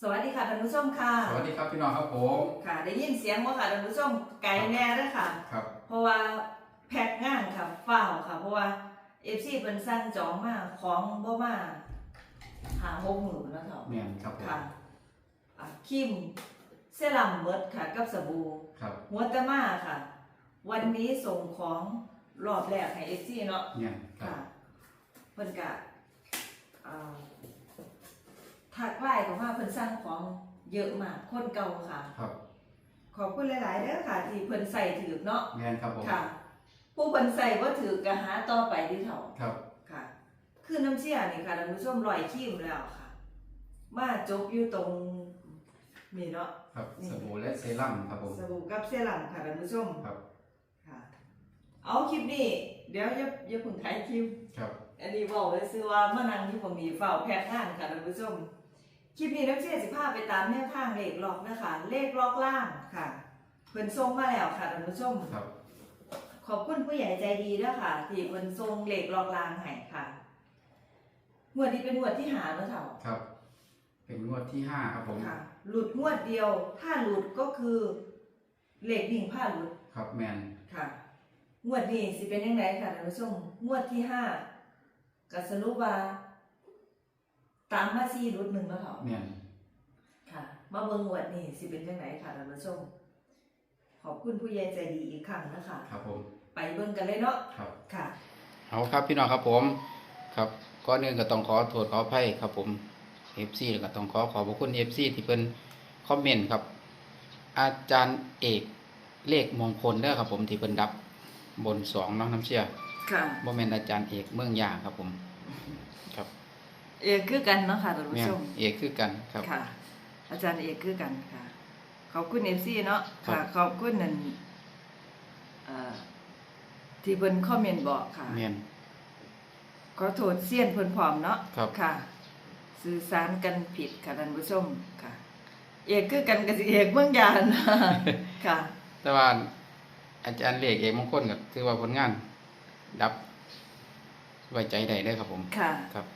สวัสดีค่ะท่านผู้ชมค่ะสวัสดีครับพี่น้องครับผมค่ะ ได้ยินเสียงว่าค่ะท่านผู้ชมไกลแน่เด้อค่ะ ครับ เพราะว่าแพ็กงานค่ะฝ้าวค่ะ เพราะว่าเอฟซีเป็นสั่งจองมาของบ่มาหาหกหมื่นแล้วเถอะเมียนครับผมค่ะอะครีมเซรั่มเบิดค่ะ กับสบู่ครับหัวตะมาค่ะ วันนี้ส่งของรอบแรกให้เอฟซีเนาะเมียนครัค่ะบเพิ่นกะ ทักไลน์ของว่าเพิ่นสร้างของเยอะมากคนเก่าค่ะ ครับขอบคุณหลายๆเด้อค่ะ ที่เพิ่นใส่ถือเนาะเมียนครับผมค่ะ ผู้เพิ่นใส่บ่ถือกะหาต่อไปที่เถ่าครับค่ะ คือน้ำเชี่ยนี่ค่ะท่านผู้ชมรอยคีมแล้วค่ะ มาจบอยู่ตรงนี่เนาะ ครับนี่ สบู่และเซรั่มครับผม สบู่กับเซรั่มค่ะท่านผู้ชมครับ ค่ะ เอาคลิปนี้ เดี๋ยวอย่าอย่าเพิ่งถ่ายคลิป ครับ อันนี้บอกเลยซื้อว่ามานั่งที่ผมมีเฝ้าแพ็กงานค่ะท่านผู้ชม คลิปนี้น้ำเชี่ยสิพาไปตามแนวทางเลขล็อกนะคะ เลขล็อกล่างค่ะเพิ่นส่งมาแล้วค่ะท่านผู้ชม ครับ ขอบคุณผู้ใหญ่ใจดีด้วยค่ะ ที่เพิ่นส่งเลขล็อกล่างให้ค่ะงวดนี้เป็นงวดที่หาเนาะเถ่าครับ เป็นงวดที่ห้าครับผม ค่ะ หลุดงวดเดียว ถ้าหลุดก็คือเลขดิ่งผ้าหลุดครับแมนค่ะ งวดนี้สิเป็นยังไงค่ะท่านผู้ชมงวดที่ห้าก็สรุปว่า ตามมาซี่รุดหนึ่งแล้วเถอะเมียนค่ะ มาเบิ่งงวดนี้สิเป็นยังไงค่ะท่านผู้ชม ขอบคุณผู้ใหญ่ใจดีอีกครั้งนะคะ ครับผมไปเบิ่งกันเลยเนาะครับ ค่ะ เอาครับพี่น้องครับผม ครับก่อนอื่นก็ต้องขอโทษขออภัยครับผม FC แล้วก็ต้องขอขอบพระคุณ FC ที่เพิ่นคอมเมนต์ครับ อาจารย์เอกเลขมงคลเด้อครับผมที่เพิ่นดับบนสองน้องน้ำเชื่อค่ะ บ่แม่นอาจารย์เอกเมืองยาครับผม ครับ เอกคือกันเนาะค่ะท่านผู้แม่นชมเอกคือกันครับ ค่ะ อาจารย์เอกคือกันค่ะ ขอบคุณเอฟซีเนาะครัค่ะบขอบคุณนั่นเอ่อที่เพิ่นคอมเมนต์บอกค่ะ แม่น ขอโทษเสี้ยนเพิ่นพร้อมเนาะครับ ค่ะ สื่อสารกันผิดค่ะท่านผู้ชมค่ะ เอกคือกันกับสิเอกเมืองยานค่ะ แต่ว่าอาจารย์เลขเอกมงคลก็ถือว่าผลงาน ดับไว้ใจได้เด้อครับผม ค่ะ ครับ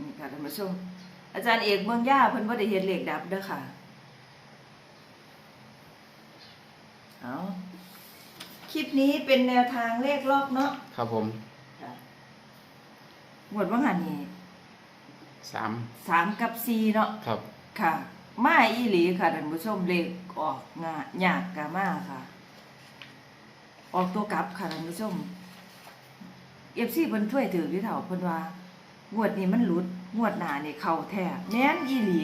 นี่ค่ะท่านผู้ชมอาจารย์เอกเมืองย่าเพิ่นบ่ได้เฮ็ดเลขดับเด้อค่ะเอาคลิปนี้เป็นแนวทางเลขลอกเนาะครับผมค่ะหมวดว่าหันนี่สามสามกับสี่เนาะครับ ค่ะมาอีหลีค่ะท่านผู้ชมเลขออกงายากกะมาค่ะ ออกตัวกลับค่ะท่านผู้ชมเอฟซีเพิ่นถ้วยถือที่เถ่าเพิ่นว่า งวดนี้มันหลุด งวดหน้านี่เข้าแท้แม่นอีหลี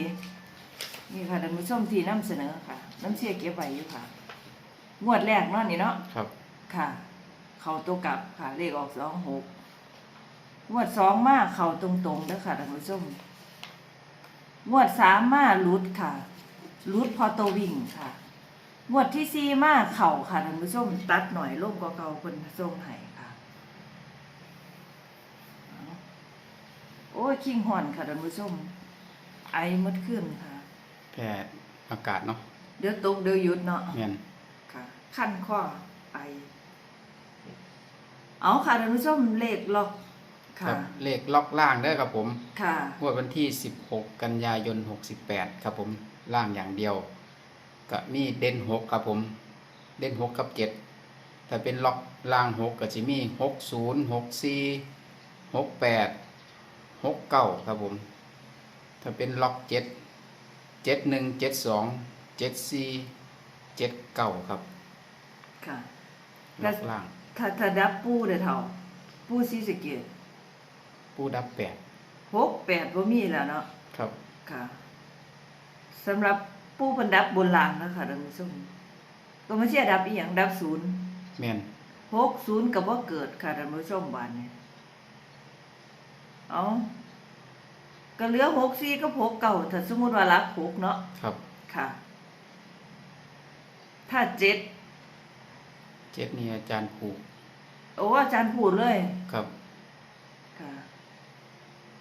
นี่ค่ะท่านผู้ชมที่นำเสนอค่ะ น้ำเชี่ยเก็บไว้อยู่ค่ะ งวดแรกเนาะนี่เนาะ ครับ ค่ะ เขาตัวกลับค่ะ เลขออกสองหกงวดสองมาเขาตรงๆเด้อค่ะท่านผู้ชม งวดสามมาลุดค่ะลุดพอตัววิ่งค่ะ งวดที่สี่มาเข่าค่ะท่านผู้ชม ตัดหน่อยล่มกว่าเก่าคนส่งให้ค่ะเอาโอ้ยคิงหอนค่ะท่านผู้ชมไอหมดขึ้นค่ะแพ้อากาศเนาะเดี๋ยวตกเดี๋ยวหยุดเนาะแม่นค่ะขั้นข้อไอ เอาค่ะท่านผู้ชมเลขล็อกครัค่ะบเลขล็อกล่างเด้อครับผมค่ะ งวดวันที่ 16 กันยายน 68 ครับผมล่างอย่างเดียว ก็มีเด่น6ครับผม เด่น 6 กับ 7 ถ้าเป็นล็อกล่าง 6 ก็จะมี 60 64 68 69ครับผม ถ้าเป็นล็อก7 71 72 74 79ครับค่ะล็อกล่าง ถ้าถ้าดับปูเด้อเท่า ปูซีสะเกตผู้ดับหกแปดบ่มีแล้วเนาะ8ครับค่ะสำหรับปูเพิ่นดับบนล่างนะคะท่านผู้ชมก็ไม่ใช่ดับอีหยังดับศูนย์แม่นหกศูนย์ก็บ่เกิดค่ะท่านผู้ชมบานนี้ เอาก็เหลือหกสี่กับหกเก่าถ้าสมมุติว่ารักหกเนาะครับ ค่ะ ถ้าเจ็ดเจ็ดนี่อาจารย์ผูกโอ้อาจารย์พูดเลยครับ ค่ะ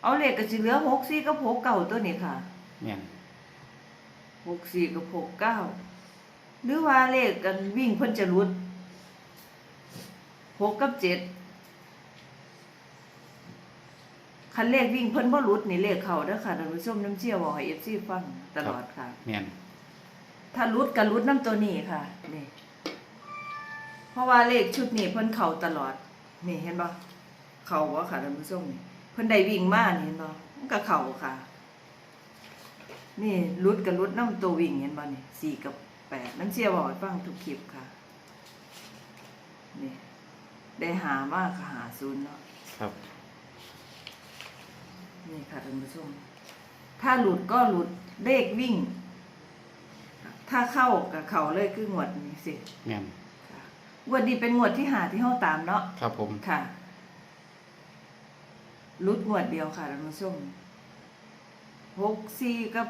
เอาเลขก็สิเหลือหกสี่กับหกเก่าตัวนี้ค่ะแม่นหกสี่กับหกเก้าหรือว่าเลขกันวิ่งเพิ่นจะรุดหกกับเจ็ด คันเลขวิ่งเพิ่นบ่หลุดนี่เลขเข้าเด้อค่ะท่านผู้ชมน้ำเชี่ยวบอกให้ FC ฟังตลอดค่ะ แม่นถ้าหลุดก็หลุดน้ำตัวนี้ค่ะนี่เพราะว่าเลขชุดนี้เพิ่นเข้าตลอด นี่เห็นบ่เข้าบ่ค่ะท่านผู้ชมนี่เพิ่นได้วิ่งมานี่เห็นบ่มันก็เข้าค่ะ นี่หลุดก็หลุดน้ำตัววิ่งเห็นบ่นี่สี่กับแปดน้ำเชี่ยวบอกให้ฟังทุกคลิปค่ะนี่ได้หามากค่ะหาศูนย์เนาะครับ นี่ค่ะท่านผู้ชม ถ้าหลุดก็หลุดเลขวิ่ง ถ้าเข้ากับเขาเลยคืองวดนี้สิแม่นค่ะงวดนี้เป็นงวดที่หาที่เฮาตามเนาะครับผม ค่ะหลุดงวดเดียวค่ะท่านผู้ชมหกสี่กับ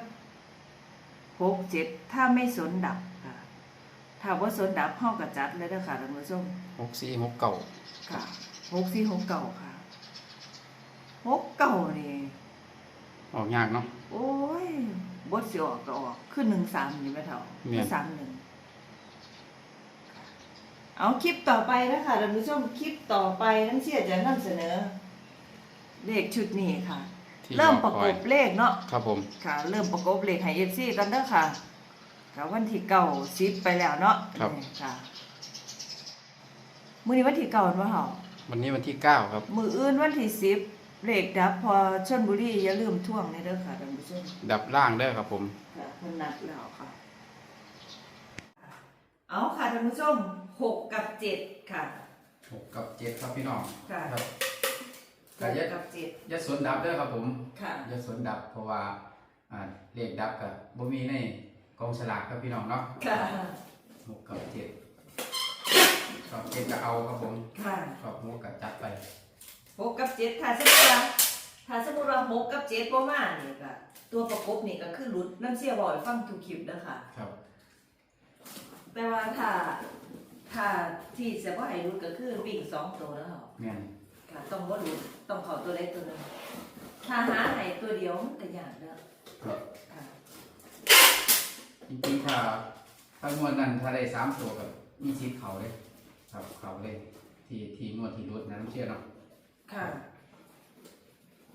หกเจ็ดถ้าไม่สนดับค่ะ ถ้าว่าสนดับเฮากับจัดเลยเด้อค่ะท่านผู้ชมหกสี่หกเก่าค่ะหกสี่หกเก่าค่ะ หกเก่านี่ออกยากเนาะ โอ้ยบดสิออกก็ออกขึ้นหนึ่งสามนี่ไหมเท่าแม่นสามหนึ่งเอาคลิปต่อไปนะคะท่านผู้ชมคลิปต่อไปทั้งเชียจะนำเสนอ เลขชุดนี้ค่ะ ที่เริ่มประคกอยบเลขเนาะ ครับผม ค่ะเริ่มประกบเลขให้เอฟซีกันเด้อค่ะกับวันที่เก่าซิปไปแล้วเนาะนี่ค่ะมื้อนี้วันที่เก่าเนาะเฮาวันนี้วันที่เก้าครับ มืออื่นวันที่สิบ เลขดับพอชนบุรีอย่าลืมท่วงในเด้อค่ะท่านผู้ชมดับล่างเด้อครับผม ค่ะเพิ่นนัดแล้วค่ะ เอาค่ะท่านผู้ชมหกกับเจ็ดค่ะ หกกับเจ็ดครับพี่น้องค่ะ ครับหกกับเจ็ดอยาสวนดับเด้อครับผมค่ะ อยาสวนดับเพราะว่าอ่าเลขดับกับบ่มีในกองฉลากครับพี่น้องเนาะค่ะ หกกับเจ็ดกับเจ็ดก็เอาครับผมค่ะ กับหกกับจัดไป หกกับเจ็ดถ้าสมมติว่าถ้าสมมติว่าหกกับเจ็ดบ่มานี่ก็ตัวประกบนี่ก็คือหลุดน้ำเสียบ่อยฟังทุกคลิปเด้อค่ะ ครับ แต่ว่าถ้าถ้าที่จะบ่ให้หลุดก็คือวิ่งสองตัวแล้วค่ะแม่นค่ะต้องบ่หลุดต้องเข้าตัวเล็กตัวหนึงถ้าหาให้ตัวเดียวมันก็ยากเด้อครับค่ะจริงๆถ้าถ้างวดนั้นถ้าได้สามตัวกับมีสิทธิ์เขาเลย ครับเขาเลย ที่ที่งวดที่รุดนะน้ำเชื่อเนาะ ค่ะ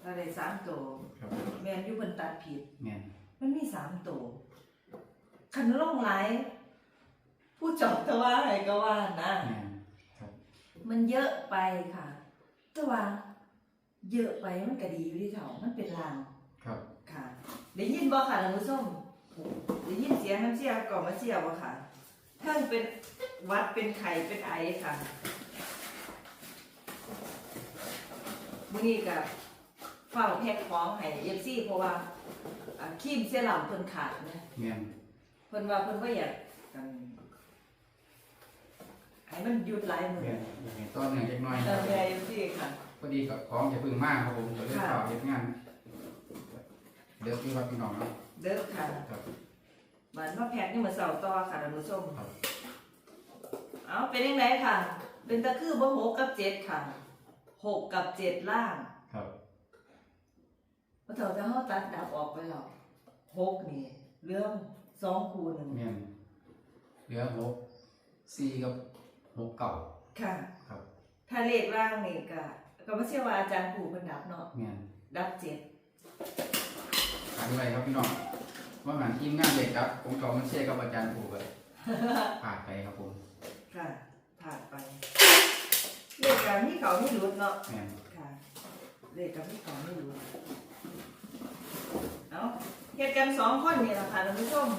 ถ้าได้สามตัวครับแมนอยูเพิ่นตัดผิด แม่นมันมีสามตัวคันล่องไหลายผู้จอบแต่ว่าอะไรก็ว่านะ แม่นครับมันเยอะไปค่ะ แต่ว่า เยอะไปมันก็ดีอยู่ที่เถามันเป็นลางครับค่ะได้ยินบ่ค่ะท่านผู้ชมได้ยินเสียงน้ำเสียก่อนมาเสียบ่ค่ะท่านเป็นหวัดเป็นไข้เป็นไอค่ะ มื้อนี้ก็เฝ้าแพ็คของให้ FC เพราะว่าอ่าครีมเสียหล่ำเพิ่นขาดนะแม่นเพิ่นว่าเพิ่นบ่อยากกันให้มันหยุดหลายมื้อแม่นอย่างต้นเนี่ยเล็กน้อยเออแม่ FC ค่ะ พอดีกับของจะพึ่งมากครับผมจะเล่นข่าวเฮ็ดงานเดี๋ยวพี่ว่าพี่น้องเนาะเด้อค่ะครับ มันมาแพ็คนี่มื้อเช้าต่อค่ะท่านผู้ชมครับ เอาเป็นยังไงค่ะ เป็นตะคือบ่หกกับเจ็ดค่ะ หกกับเจ็ดล่างครับเพราะเถาจะเฮาตัดดับออกไปแล้วหกนี่เรื่องสองคูหนึ่งแม่นเหลือหกสี่กับหกเก่าค่ะ ครับถ้าเลขล่างนี่ก็ก็บ่เชื่อว่าอาจารย์ปู่เพิ่นดับเนาะแม่นดับเจ็ดขันไรครับพี่น้องว่าหันทีมงานเด็กครับผมก็มันเชื่อกับอาจารย์ผูกเลยผ่านไปครับผม ค่ะผ่านไป เลขการที่เขาไม่รู้เนาะ แม่นค่ะ เลขกับที่เขาไม่รู้เอาเหตุการณ์สองคนนี่แหละค่ะท่านผู้ชม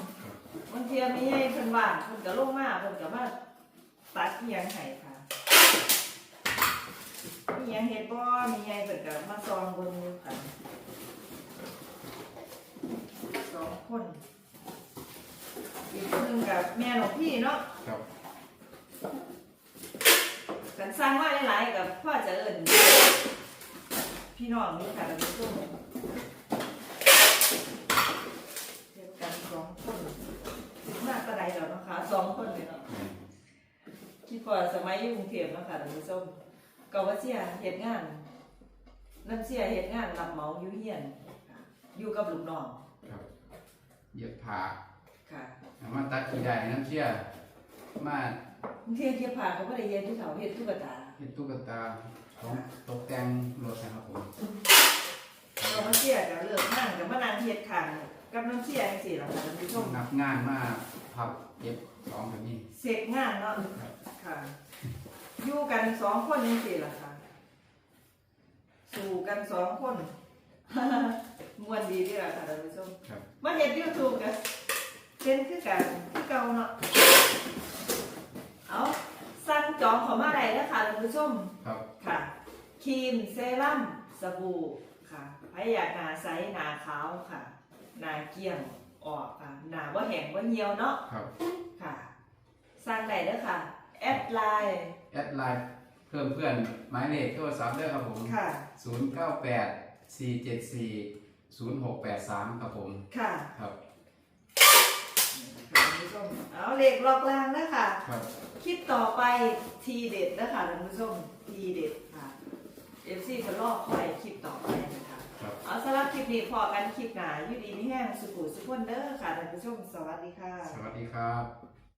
บางเทีมีให้เพิ่นว่างเพิ่นก็ลงมาเพิ่นก็มาตัดอีหยังให้ค่ะ มีหยังเฮ็ดบ่มีหยังเพิ่นก็มาซองเบิ่งอยู่ค่ะสองคน อีกคนหนึงกับแม่หลวงพี่เนาะ ครับ กันสร้างว่าหลายๆ กับพ่อจะเอิ้นพี่น้องนี่ค่ะท่านผู้ชมเฮ็ดกันสองคนมากกระไดแล้วเนาะคะสองคนเลยเนาะแม่นคิดว่าสมัยอยู่กรุงเทพเนาะค่ะท่านผู้ชมก็ว่าเสียเฮ็ดงานน้ำเสียเฮ็ดงานรับเหมาอยู่เฮียนค่ะอยู่กับลูกน้องครับเหยียบผ่าค่ะมาตัดกี่ได้น้ำเชื่อมาบางทีเทียบผ่าก็บ่ได้เฮ็ดที่เขาเฮ็ดตุ๊กตา เห็นตุ๊กตาของตกแต่งรถนะครับผมคเรามาเสียกับเลิกงานกับมานั่งเฮ็ดขันกับน้ำเสียจังซี่ล่ะค่ะท่านผู้ชมนับงานมาพับเก็บของแบบนี้เสร็จงานเนาะค่ะอยู่กันสองคนจังซี่ล่ะค่ะสู่กันสองคนม่วนดีเด้อค่ะท่านผู้ชมครับมาเฮ็ด YouTube กันเป็นคือกันคือเก่าเนาะเอา สั่งจองเข้ามาได้เด้อค่ะท่านผู้ชมครับค่ะครีมเซรั่มสบู่ค่ะใครอยากหนาใสหนาขาวค่ะหนาเกลี้ยงออกค่ะหนาว่าแห้งว่าเหี่ยวเนาะครับค่ะสร้างได้เด้อค่ะ แอดไลน์แอดไลน์เพิ่มเพื่อนหมายเลขโทรศัพท์ด้วยครับผมค่ะ 098 474 0683 ครับผมค่ะ ครับ ท่านผู้ชมเอาเลขลอกลางนะค่ะครับคลิปต่อไปทีเด็ดนะคะท่านผู้ชมทีเด็ดค่ะเอฟซีคนลอกคอยคลิปต่อไปนะคะครับ เอาสำหรับคลิปนี้พอกันคลิปหนาอยู่ดีไม่แห้งสุขุสุขคนเด้อค่ะท่านผู้ชมสวัสดีค่ะ สวัสดีครับ